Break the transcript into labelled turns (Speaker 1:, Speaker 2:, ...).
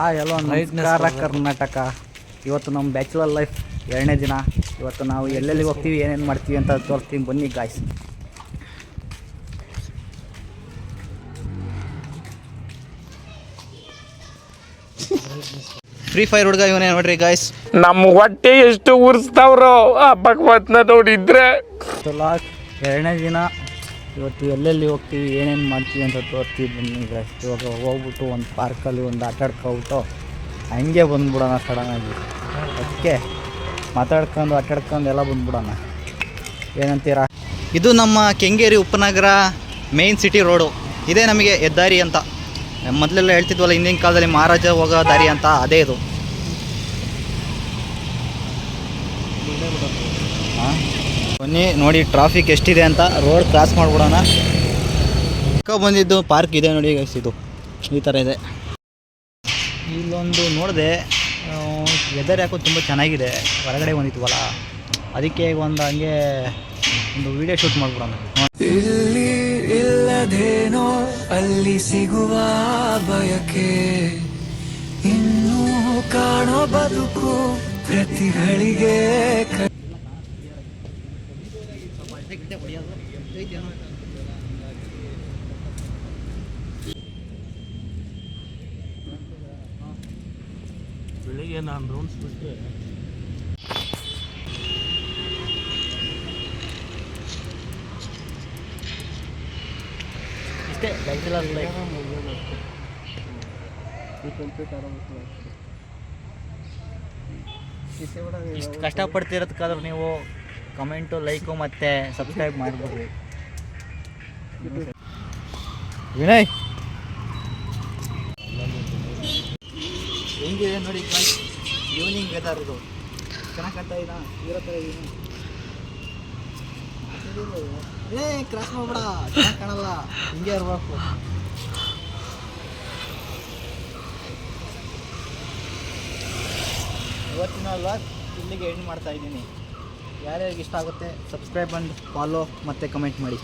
Speaker 1: ಆ ಎಲ್ಲೋ ನಮಸ್ಕಾರ ಕರ್ನಾಟಕ. ಇವತ್ತು ನಮ್ಮ ಬ್ಯಾಚುಲರ್ ಲೈಫ್ ಎರಡನೇ ದಿನ. ಇವತ್ತು ನಾವು ಎಲ್ಲೆಲ್ಲಿ ಹೋಗ್ತೀವಿ ಏನೇನು ಮಾಡ್ತೀವಿ ಅಂತ ತೋರಿಸ್ತೀನಿ. ಬನ್ನಿ ಗಾಯ್ಸ್ ಫ್ರೀ ಫೈರ್ ಹುಡುಗ ಇವನೇ ನೋಡ್ರಿ ಗಾಯ್ಸ್
Speaker 2: ನಮ್ಮ ಹೊಟ್ಟೆ ಎಷ್ಟು ಉರ್ಸ್ತಾವ್ರೋ ಆ ಭಗವತ್ನ ನೋಡಿದ್ರೆ.
Speaker 1: ಎರಡನೇ ದಿನ. ಇವತ್ತು ಎಲ್ಲೆಲ್ಲಿ ಹೋಗ್ತೀವಿ, ಏನೇನು ಮಾಡ್ತೀವಿ ಅಂತ ತೋರಿಸ್ತೀವಿ ಬನ್ನಿ ಇವಾಗ ಹೋಗ್ಬಿಟ್ಟು ಒಂದು ಪಾರ್ಕಲ್ಲಿ ಒಂದು ಆಟ ಆಡ್ಕೊಬಿಟ್ಟು ಹಂಗೆ ಬಂದ್ಬಿಡೋಣ ಸಡನ್ನಾಗಿ ಅದಕ್ಕೆ ಮಾತಾಡ್ಕೊಂಡು, ಆಟಾಡ್ಕೊಂಡು ಎಲ್ಲ ಬಂದ್ಬಿಡೋಣ. ಏನಂತೀರಾ? ಇದು ನಮ್ಮ ಕೆಂಗೇರಿ ಉಪನಗರ ಮೇಯ್ನ್ ಸಿಟಿ ರೋಡು ಇದೇ ನಮಗೆ ಹೆದ್ದಾರಿ ಅಂತ. ಮೊದಲೆಲ್ಲ ಹೇಳ್ತಿದ್ವಲ್ಲ, ಹಿಂದಿನ ಕಾಲದಲ್ಲಿ ಮಹಾರಾಜ ಹೋಗೋ ದಾರಿ ಅಂತ, ಅದೇ ಇದು. ಹಾಂ ಬನ್ನಿ, ನೋಡಿ ಟ್ರಾಫಿಕ್ ಎಷ್ಟಿದೆ ಅಂತ. ರೋಡ್ ಕ್ರಾಸ್ ಮಾಡ್ಬಿಡೋಣ. ಚಿಕ್ಕ ಬಂದಿದ್ದು ಪಾರ್ಕ್ ಇದೆ ನೋಡಿ ಇದು. ಈ ಥರ ಇದೆ. ಇಲ್ಲೊಂದು ನೋಡಿದೆ ವೆದರ್ ಯಾಕೋ ತುಂಬ ಚೆನ್ನಾಗಿದೆ. ಹೊರಗಡೆ ಬಂದಿದ್ವಲ್ಲ. ಅದಕ್ಕೆ ಒಂದು ಹಂಗೆ ಒಂದು ವಿಡಿಯೋ ಶೂಟ್ ಮಾಡ್ಬಿಡೋಣ.
Speaker 3: ಇಲ್ಲಿ ಇಲ್ಲದೇನೋ ಅಲ್ಲಿ ಸಿಗುವ ಬಯಕೆ ಇನ್ನೂ ಕಾಣೋ ಬದುಕು ಪ್ರತಿಗಳಿಗೆ ಕ-
Speaker 2: ಬೆಳಿಗ್ಗೆ ನಾನು ರೌಂಡ್ಸ್ ಬಿಟ್ಟರೆ
Speaker 1: ಇಷ್ಟೇ ಬ್ಯಾಚುಲರ್ ಲೈಫ್ ಇಷ್ಟು ಕಷ್ಟಪಡ್ತಿರೋದಕ್ಕಾದ್ರೆ ನೀವು ಕಮೆಂಟು, ಲೈಕು ಮತ್ತು ಸಬ್ಸ್ಕ್ರೈಬ್ ಮಾಡಿಬಿಡ್ರಿ. ವಿನಯ್. ಹೆಂಗಿದೆ ನೋಡಿ ಈವ್ನಿಂಗ್ ವೆದರ್ ಇದು. ಚೆನ್ನಾಗಿ ಕಾಣ್ತಾ ಇದ್ದ ಇರೋ ಥರ ಇದೀನಿ? ಏ ಕ್ರಾಸ್ ಮಾಡ್ಬೇಡ. ಚೆನ್ನಾಗಿ ಕಾಣಲ್ಲ. ಹಿಂಗೆ ಇರಬೇಕು. ಇವತ್ತಿನ ಅಲ್ವಾ ಇಲ್ಲಿಗೆ ಎಂಡ್ ಮಾಡ್ತಾ ಇದ್ದೀನಿ. ಯಾರ್ಯಾರಿಗೆ ಇಷ್ಟ ಆಗುತ್ತೆ ಸಬ್ಸ್ಕ್ರೈಬ್ ಆ್ಯಂಡ್ ಫಾಲೋ ಮತ್ತು ಕಮೆಂಟ್ ಮಾಡಿ.